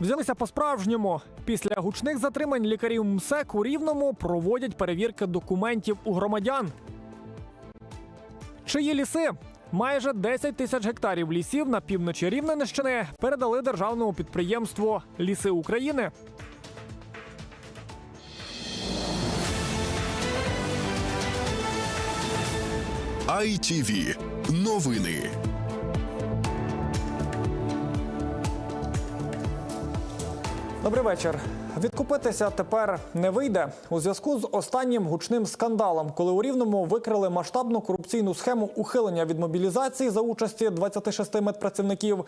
Взялися по-справжньому. Після гучних затримань лікарів МСЕК у Рівному проводять перевірки документів у громадян. Чиї ліси? Майже 10 тисяч гектарів лісів на півночі Рівненщини передали державному підприємству Ліси України. ITV. Новини. Добрий вечір. Відкупитися тепер не вийде у зв'язку з останнім гучним скандалом, коли у Рівному викрили масштабну корупційну схему ухилення від мобілізації за участі 26 медпрацівників.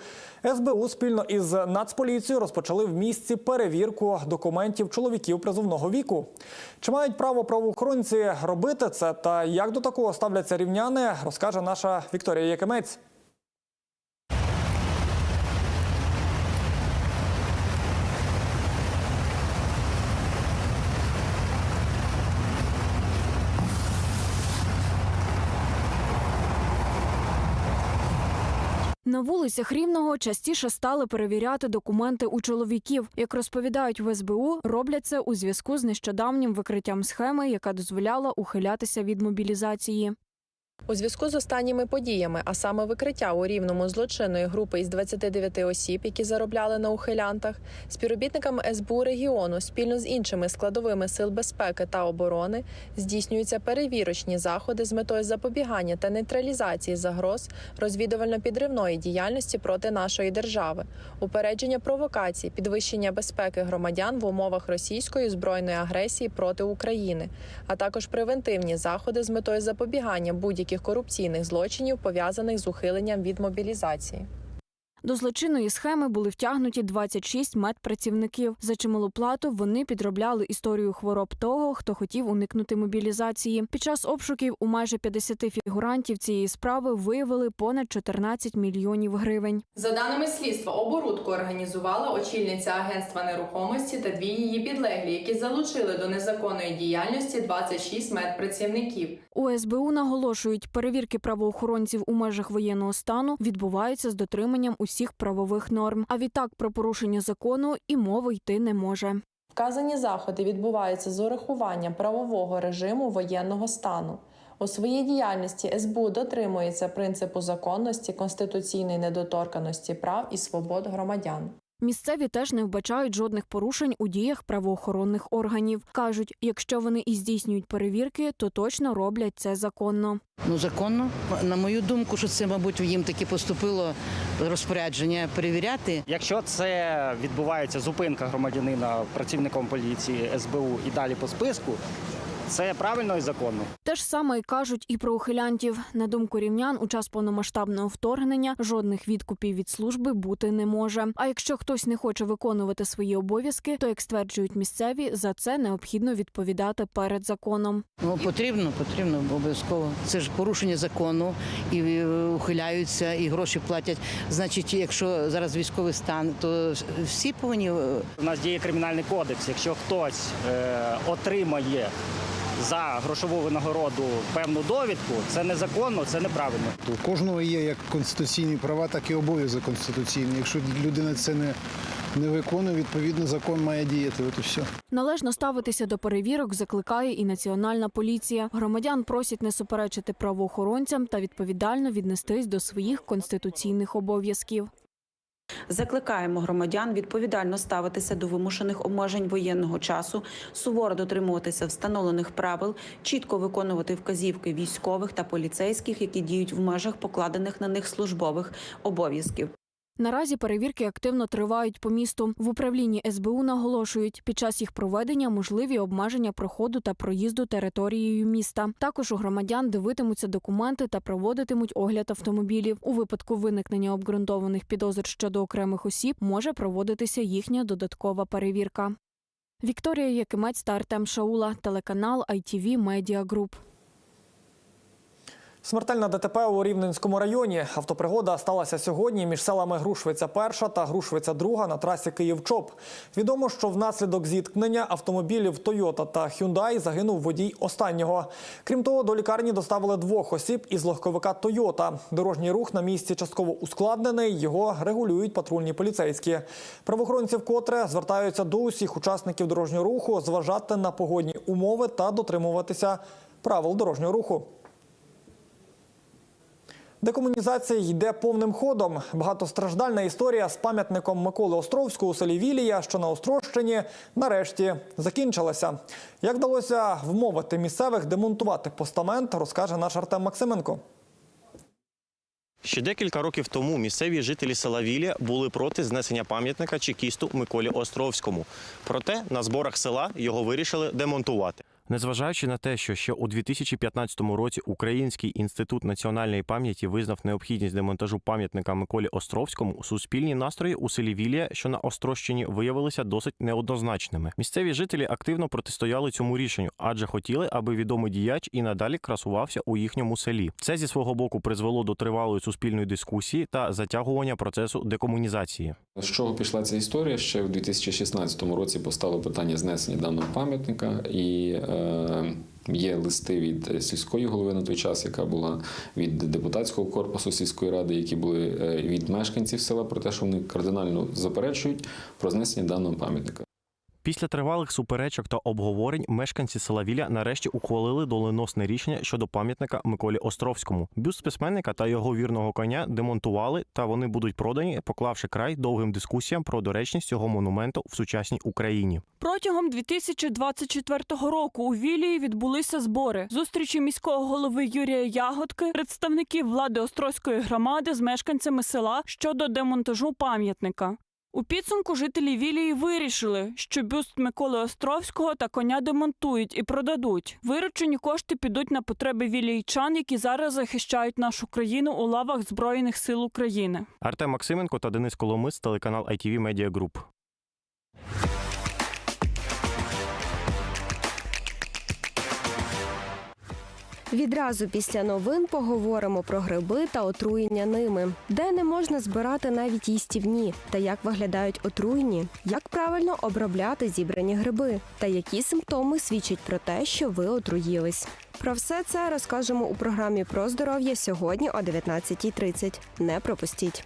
СБУ спільно із Нацполіцією розпочали в місті перевірку документів чоловіків призовного віку. Чи мають право правоохоронці робити це та як до такого ставляться рівняни, розкаже наша Вікторія Якимець. На вулицях Рівного частіше стали перевіряти документи у чоловіків. Як розповідають в СБУ, роблять це у зв'язку з нещодавнім викриттям схеми, яка дозволяла ухилятися від мобілізації. У зв'язку з останніми подіями, а саме викриття у рівному злочинної групи із 29 осіб, які заробляли на ухилянтах, співробітниками СБУ регіону спільно з іншими складовими сил безпеки та оборони здійснюються перевірочні заходи з метою запобігання та нейтралізації загроз розвідувально-підривної діяльності проти нашої держави, упередження провокацій, підвищення безпеки громадян в умовах російської збройної агресії проти України, а також превентивні заходи з метою запобігання будь-яких корупційних злочинів, пов'язаних з ухиленням від мобілізації. До злочинної схеми були втягнуті 26 медпрацівників. За чималу плату вони підробляли історію хвороб того, хто хотів уникнути мобілізації. Під час обшуків у майже 50 фігурантів цієї справи виявили понад 14 мільйонів гривень. За даними слідства, оборудку організувала очільниця агентства нерухомості та дві її підлеглі, які залучили до незаконної діяльності 26 медпрацівників. У СБУ наголошують, перевірки правоохоронців у межах воєнного стану відбуваються з дотриманням усіх правових норм. А відтак про порушення закону і мови йти не може. Вказані заходи відбуваються з урахуванням правового режиму воєнного стану. У своїй діяльності СБУ дотримується принципу законності, конституційної недоторканості прав і свобод громадян. Місцеві теж не вбачають жодних порушень у діях правоохоронних органів. кажуть, якщо вони і здійснюють перевірки, то точно роблять це законно. Ну, законно, на мою думку, що це, мабуть, їм таки поступило розпорядження перевіряти. Якщо це відбувається зупинка громадянина працівником поліції, СБУ і далі по списку, це правильно і законно. Те ж саме й кажуть і про ухилянтів. На думку рівнян, у час повномасштабного вторгнення жодних відкупів від служби бути не може. А якщо хтось не хоче виконувати свої обов'язки, то як стверджують місцеві, за це необхідно відповідати перед законом. Ну, потрібно, потрібно обов'язково. Це ж порушення закону і е, ухиляються, і гроші платять. Значить, якщо зараз військовий стан, то всі повинні е, У нас діє кримінальний кодекс. Якщо хтось е, отримає за грошову винагороду певну довідку, це незаконно, це неправильно. У кожного є як конституційні права, так і обов'язок конституційний. Якщо людина це не, не виконує, відповідно закон має діяти. От і все. Належно ставитися до перевірок закликає і національна поліція. Громадян просять не суперечити правоохоронцям та відповідально віднестись до своїх конституційних обов'язків. Закликаємо громадян відповідально ставитися до вимушених обмежень воєнного часу, суворо дотримуватися встановлених правил, чітко виконувати вказівки військових та поліцейських, які діють в межах покладених на них службових обов'язків. Наразі перевірки активно тривають по місту. В управлінні СБУ наголошують, під час їх проведення можливі обмеження проходу та проїзду територією міста. Також у громадян дивитимуться документи та проводитимуть огляд автомобілів. У випадку виникнення обґрунтованих підозр щодо окремих осіб може проводитися їхня додаткова перевірка. Вікторія Якимець та Артем Шаула, телеканал ITV Media Group. Смертельна ДТП у Рівненському районі. Автопригода сталася сьогодні між селами Грушвиця перша та Грушвиця друга на трасі Київ-Чоп. Відомо, що внаслідок зіткнення автомобілів Тойота та Hyundai загинув водій останнього. Крім того, до лікарні доставили двох осіб із легковика Тойота. Дорожній рух на місці частково ускладнений. Його регулюють патрульні поліцейські. Правоохоронці вкотре звертаються до усіх учасників дорожнього руху зважати на погодні умови та дотримуватися правил дорожнього руху. Декомунізація йде повним ходом. Багатостраждальна історія з пам'ятником Миколи Островського у селі Вілія, що на Острощині, нарешті закінчилася. Як вдалося вмовити місцевих демонтувати постамент, розкаже наш Артем Максименко. Ще декілька років тому місцеві жителі села Вілія були проти знесення пам'ятника чекісту Миколі Островському. Проте на зборах села його вирішили демонтувати. Незважаючи на те, що ще у 2015 році Український інститут національної пам'яті визнав необхідність демонтажу пам'ятника Миколі Островському, суспільні настрої у селі Вілія, що на Острощині, виявилися досить неоднозначними. Місцеві жителі активно протистояли цьому рішенню, адже хотіли, аби відомий діяч і надалі красувався у їхньому селі. Це зі свого боку призвело до тривалої суспільної дискусії та затягування процесу декомунізації. З чого пішла ця історія? Ще в 2016 році постало питання знесення даного пам'ятника, і е, є листи від сільської голови на той час, яка була від депутатського корпусу сільської ради, які були е, від мешканців села про те, що вони кардинально заперечують про знесення даного пам'ятника. Після тривалих суперечок та обговорень мешканці села Віля нарешті ухвалили доленосне рішення щодо пам'ятника Миколі Островському. Бюст письменника та його вірного коня демонтували, та вони будуть продані, поклавши край довгим дискусіям про доречність цього монументу в сучасній Україні. Протягом 2024 року у Вілії відбулися збори. Зустрічі міського голови Юрія Ягодки, представників влади Острозької громади з мешканцями села щодо демонтажу пам'ятника. У підсумку жителі Вілії вирішили, що бюст Миколи Островського та коня демонтують і продадуть. Виручені кошти підуть на потреби вілійчан, які зараз захищають нашу країну у лавах Збройних сил України. Артем Максименко та Денис Коломис, телеканал ITV Media Group. Відразу після новин поговоримо про гриби та отруєння ними, де не можна збирати навіть їстівні, та як виглядають отруйні, як правильно обробляти зібрані гриби, та які симптоми свідчать про те, що ви отруїлись. Про все це розкажемо у програмі про здоров'я сьогодні о 19.30. Не пропустіть.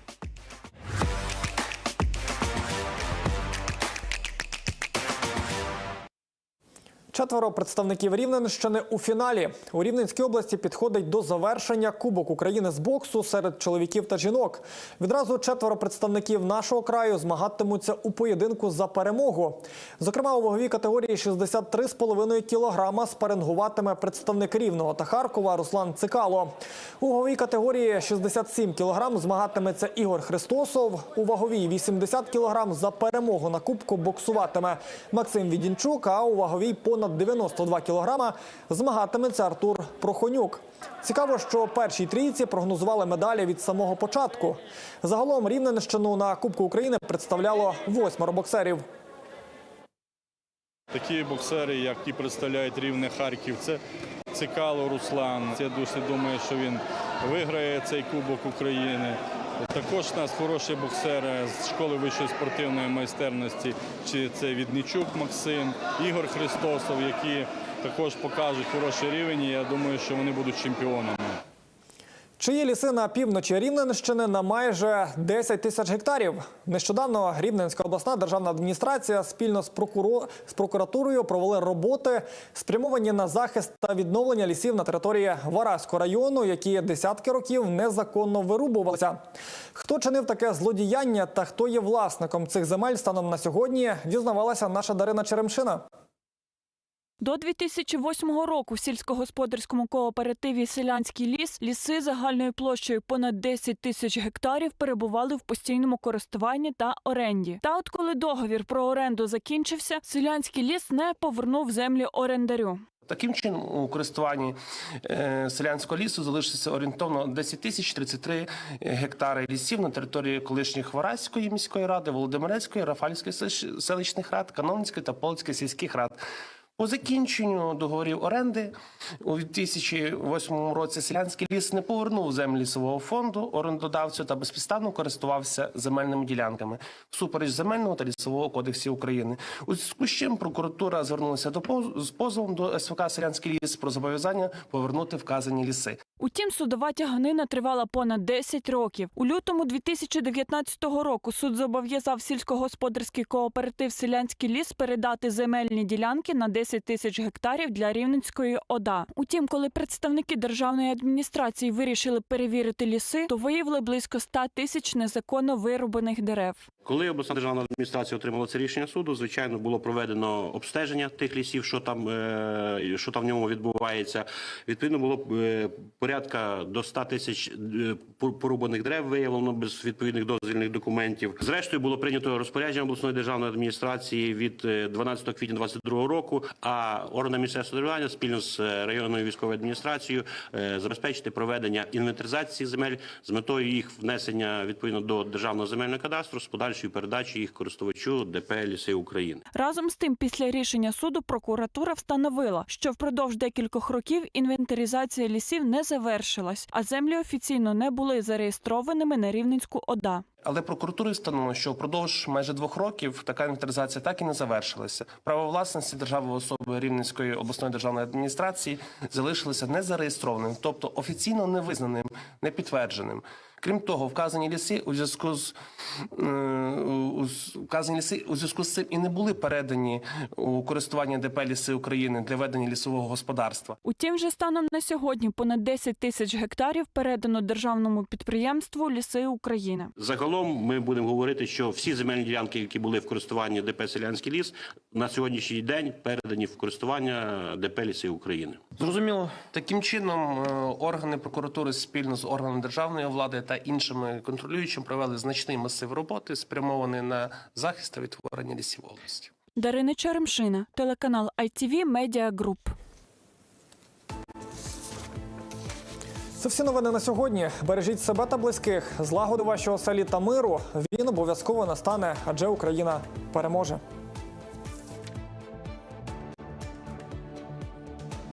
Четверо представників Рівненщини у фіналі. У Рівненській області підходить до завершення Кубок України з боксу серед чоловіків та жінок. Відразу четверо представників нашого краю змагатимуться у поєдинку за перемогу. Зокрема, у ваговій категорії 63,5 кілограма спарингуватиме представник Рівного та Харкова Руслан Цикало. У ваговій категорії 67 кілограм змагатиметься Ігор Христосов. У ваговій 80 кілограм за перемогу на кубку боксуватиме Максим Відінчук. А у ваговій понад 92 кілограма змагатиметься Артур Прохонюк. Цікаво, що першій трійці прогнозували медалі від самого початку. Загалом Рівненщину на Кубку України представляло восьмеро боксерів. Такі боксери, як ті представляють рівне Харків, це Цикало Руслан. Я досі думаю, що він виграє цей Кубок України. Також у нас хороші боксери з школи вищої спортивної майстерності, чи це Відничук Максим, Ігор Христосов, які також покажуть хороший рівень. і Я думаю, що вони будуть чемпіонами. Чиї ліси на півночі Рівненщини на майже 10 тисяч гектарів. Нещодавно Рівненська обласна державна адміністрація спільно з, прокуро... з прокуратурою провели роботи, спрямовані на захист та відновлення лісів на території Вараського району, які десятки років незаконно вирубувалися. Хто чинив таке злодіяння та хто є власником цих земель станом на сьогодні, дізнавалася наша Дарина Черемшина. До 2008 року в сільськогосподарському кооперативі Селянський ліс ліси загальною площею понад 10 тисяч гектарів перебували в постійному користуванні та оренді. Та от коли договір про оренду закінчився, селянський ліс не повернув землі орендарю. Таким чином, у користуванні е, селянського лісу залишиться орієнтовно 10 тисяч 33 гектари лісів на території колишніх Вараської міської ради, Володимирецької, Рафальської селищ- селищних рад, Канонської та Полицької сільських рад. По закінченню договорів оренди у 2008 році селянський ліс не повернув землі лісового фонду орендодавцю та безпідставно користувався земельними ділянками всупереч земельного та лісового кодексів України. У зв'язку з чим прокуратура звернулася до з позовом до СВК Селянський ліс про зобов'язання повернути вказані ліси. Утім, судова тяганина тривала понад 10 років. У лютому 2019 року суд зобов'язав сільськогосподарський кооператив Селянський ліс передати земельні ділянки на 10 тисяч гектарів для Рівненської ОДА. Утім, коли представники державної адміністрації вирішили перевірити ліси, то виявили близько 100 тисяч незаконно вирубаних дерев. Коли обласна державна адміністрація отримала це рішення суду, звичайно, було проведено обстеження тих лісів, що там, е, що там в ньому відбувається. Відповідно, було е, порядка до 100 тисяч е, порубаних дерев виявлено без відповідних дозвільних документів. Зрештою, було прийнято розпорядження обласної державної адміністрації від е, 12 квітня 2022 року. А органи місцевого самоврядування спільно з е, районною військовою адміністрацією е, забезпечити проведення інвентаризації земель з метою їх внесення відповідно до державного земельного кадастру з подальшою передачі їх користувачу ДП Ліси України. Разом з тим, після рішення суду прокуратура встановила, що впродовж декількох років інвентаризація лісів не завершилась, а землі офіційно не були зареєстрованими на Рівненську ОДА. Але прокуратури встановила, що впродовж майже двох років така інвентаризація так і не завершилася. Право власності держави особи Рівненської обласної державної адміністрації залишилося незареєстрованим, тобто офіційно не визнаним, не підтвердженим. Крім того, вказані ліси у зв'язку з е, вказані ліси у зв'язку з цим і не були передані у користування ДП Ліси України для ведення лісового господарства. Утім, вже станом на сьогодні понад 10 тисяч гектарів передано державному підприємству Ліси України. Загалом ми будемо говорити, що всі земельні ділянки, які були в користуванні ДП Селянський ліс, на сьогоднішній день передані в користування ДП Ліси України. Зрозуміло. Таким чином, е, органи прокуратури спільно з органами державної влади та іншими контролюючими провели значний масив роботи, спрямований на захист та відтворення лісів області. Дарина Черемшина, телеканал ITV Media Group. Це всі новини на сьогодні. Бережіть себе та близьких. Злагоди вашого селі та миру. Він обов'язково настане, адже Україна переможе.